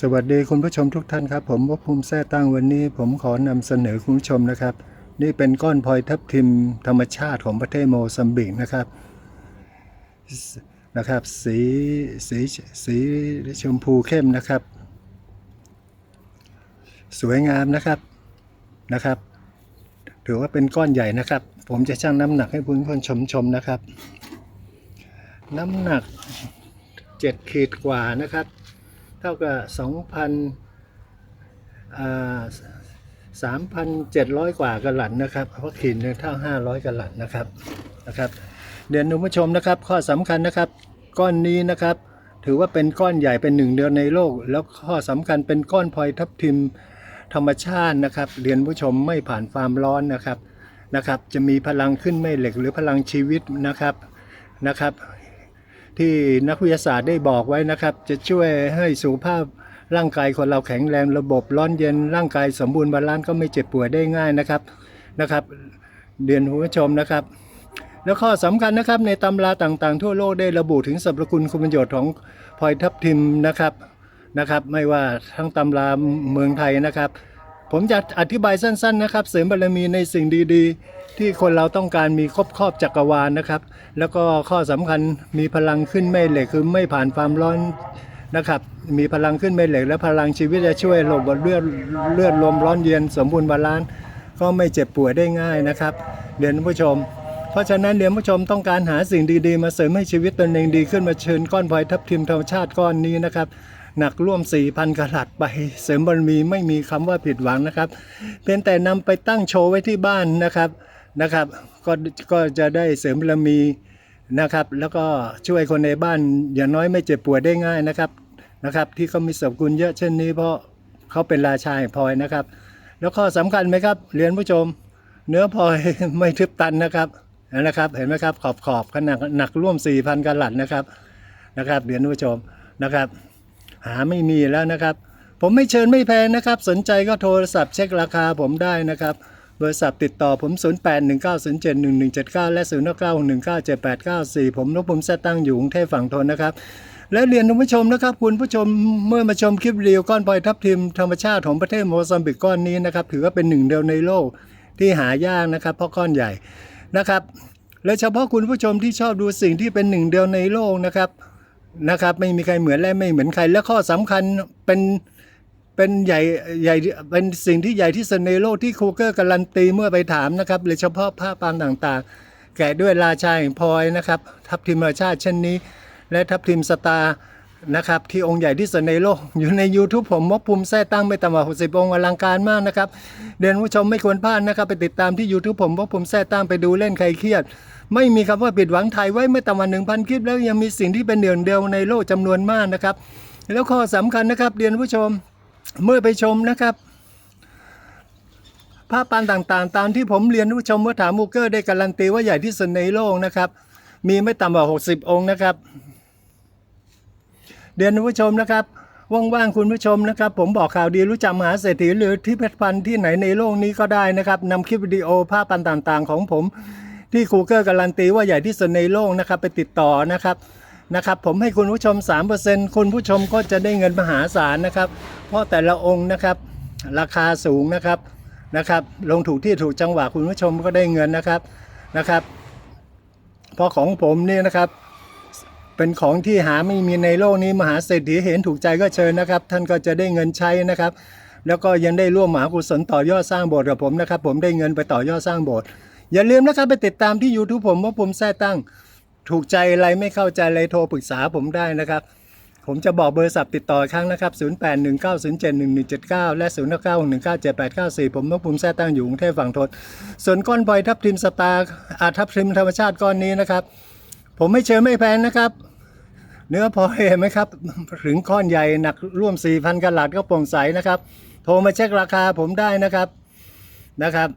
สวัสดีคุณผู้ชมทุกท่านครับ ผมวภูมิแท้ตั้งวันนี้ ผมขอนำเสนอคุณผู้ชมนะครับ นี่เป็นก้อนพลอยทับทิมธรรมชาติของประเทศโมซัมบิกนะครับนะครับสีสีสีชมพูเข้มนะครับ สวยงามนะครับนะครับ ถือว่าเป็นก้อนใหญ่นะครับ ผมจะชั่งน้ำหนักให้คุณผู้ชมชมนะครับ น้ำหนัก 7 ขีดกว่านะครับ เท่ากับ2,000อ่า3,700กว่ากหลัดนะครับเพราะขีดหนึงเท่า500กะหลัดนะครับนะครับเรียนคุผู้ชมนะครับ ข้อสำคัญนะครับ ก้อนนี้นะครับ ถือว่าเป็นก้อนใหญ่เป็นหนึ่งเดียวในโลก แล้วข้อสำคัญเป็นก้อนพลอยทับทิมธรรมชาตินะครับเรียนผู้ชมไม่ผ่านความร้อนนะครับนะครับ จะมีพลังขึ้นแม่เหล็กหรือพลังชีวิตนะครับนะครับ ที่นักวิทยาศาสตร์ได้บอกไว้นะครับ จะช่วยให้สุขภาพร่างกายคนเราแข็งแรงระบบร้อนเย็นร่างกายสมบูรณ์บาลานซ์ก็ไม่เจ็บป่วยได้ง่ายนะครับนะครับเรียนคุณผู้ชมนะครับ แล้วข้อสำคัญนะครับในตำราต่างๆ ทั่วโลกได้ระบุถึงสรรพคุณคุณประโยชน์ของพลอยทับทิมนะครับนะครับ ไม่ว่าทั้งตำราเมืองไทยนะครับ ผมจะอธิบายสั้นๆนะครับ เสริมบารมีในสิ่งดีๆ ที่คนเราต้องการมีครอบครอบจักรวาลนะครับ แล้วก็ข้อสำคัญมีพลังขึ้นแม่เหล็กคือไม่ผ่านความร้อนนะครับ มีพลังขึ้นแม่เหล็ก และพลังชีวิตจะช่วยระบบเลือดเลือดลมร้อนเย็นสมบูรณ์บาลานซ์ก็ไม่เจ็บป่วยได้ง่ายนะครับเรียนผู้ชม เพราะฉะนั้นเรียนผู้ชมต้องการหาสิ่งดีๆ มาเสริมให้ชีวิตตนเองดีขึ้นมาเชิญก้อนพลอยทับทิมธรรมชาติก้อนนี้นะครับ หนักร่วม 4,000กะลัดไป เสริมบารมีไม่มีคำว่าผิดหวังนะครับ เพียงแต่นำไปตั้งโชว์ไว้ที่บ้านนะครับนะครับ ก็ก็จะได้เสริมบารมีนะครับ แล้วก็ช่วยคนในบ้านอย่างน้อยไม่เจ็บปวยได้ง่ายนะครับนะครับ ที่เขามีสรรพคุณเยอะเช่นนี้เพราะเขาเป็นราชาแห่งพลอยนะครับ แล้วข้อสำคัญไหมครับเรียนผู้ชม เนื้อพลอยไม่ทึบตันนะครับนะครับ เห็นไหมครับขอบขอบขนาดหนักร่วม4,000กะลัดนะครับนะครับเรียนผู้ชมนะครับ หาไม่มีแล้วนะครับ ผมไม่เชิญไม่แพงนะครับ สนใจก็โทรศัพท์เช็คราคาผมได้นะครับเบอร์ศัพท์ติดต่อผม 0819071179 และ 09197894 ผมนพผมแซตั้งอยู่กรุงเทพฝั่งทนนะครับ และเรียนคุณผู้ชมนะครับ คุณผู้ชมเมื่อมาชมคลิปเรีวิวก้อนพลอยทับทิมธรรมชาติของประเทศโมซัมบิกก้อนนี้นะครับ ถือว่าเป็นหนึ่งเดียวในโลกที่หายากนะครับเพราะก้อนใหญ่นะครับ และเฉพาะคุณผู้ชมที่ชอบดูสิ่งที่เป็นหนึ่งเดียวในโลกนะครับ นะครับ ไม่มีใครเหมือนและไม่เหมือนใคร และข้อสำคัญเป็นเป็นใหญ่ใหญ่เป็นสิ่งที่ใหญ่ที่สุดในโลกที่คูเกอร์การันตีเมื่อไปถามนะครับโดยเฉพาะผ้าปามต่างๆ แกะด้วยราชาแห่งพลอยนะครับ ทับทิมธรรมชาติเช่นนี้ และทับทิมสตาร์ นะครับที่องค์ใหญ่ที่สุดในโลก อยู่ใน YouTube ผมมกภูมิแท้ตั้งไม่ต่ำกว่า60องค์อลังการมากนะครับเรียนผู้ชมไม่ควรพลาดนะครับ ไปติดตามที่ YouTube ผมมกภูมิแท้ตั้งไปดูเล่นใครเครียด ไม่มีคำว่าผิดหวังถ่ายไว้ไม่ต่ำกว่า1,000 คลิป แล้วยังมีสิ่งที่เป็นเดี่ยวเดียวในโลกจำนวนมากนะครับ แล้วข้อสำคัญนะครับเรียนผู้ชมเมื่อไปชมนะครับภาพปานต่างๆ ตามที่ผมเรียนผู้ชมเมื่อถามมูเกอร์ได้การันตีว่าใหญ่ที่สุดในโลกนะครับมีไม่ต่ำกว่า60 องค์นะครับ เรียนผู้ชมนะครับว่างๆคุณผู้ชมนะครับ ผมบอกข่าวดีรู้จักมหาเศรษฐีหรือที่เพชรพันที่ไหนในโลกนี้ก็ได้นะครับนำคลิปวิดีโอภาพปันต่างๆ ของผม ที่คูเกอร์การันตีว่าใหญ่ที่สุดในโลกนะครับไปติดต่อนะครับนะครับผมให้คุณผู้ชม 3%คุณผู้ชมก็จะได้เงินมหาศาลนะครับ เพราะแต่ละองค์นะครับราคาสูงนะครับนะครับลงถูกที่ถูกจังหวะคุณผู้ชมก็ได้เงินนะครับนะครับเพราะของผมเนี่ยนะครับ เป็นของที่หาไม่มีในโลกนี้มหาเศรษฐีเห็นถูกใจก็เชิญนะครับ ท่านก็จะได้เงินใช้นะครับ แล้วก็ยังได้ร่วมมหากุศลต่อยอดสร้างโบสถ์กับผมนะครับ ผมได้เงินไปต่อยอดสร้างโบสถ์อย่าลืมนะครับไปติดตามที่ YouTube ผมว่าผมแท้ตั้งถูกใจอะไรไม่เข้าใจอะไรโทรปรึกษาผมได้นะครับ ผมจะบอกเบอร์ศัพท์ติดต่อครั้งนะครับ 0819071179 และ 09197894 ผมนพภูมิแท้ตั้งอยู่กรุงเทพฝั่งทนส่วนก้อนพลอยทับทิมสตาร์อาทับทิมธรรมชาติก้อนนี้นะครับ ผมไม่เชิญไม่แพงนะครับ เนื้อพลอยเห็นไหมครับ ถึงก้อนใหญ่หนักร่วม 4,000กะลัดก็โปร่งใสนะครับ โทรมาเช็คราคาผมได้นะครับนะครับ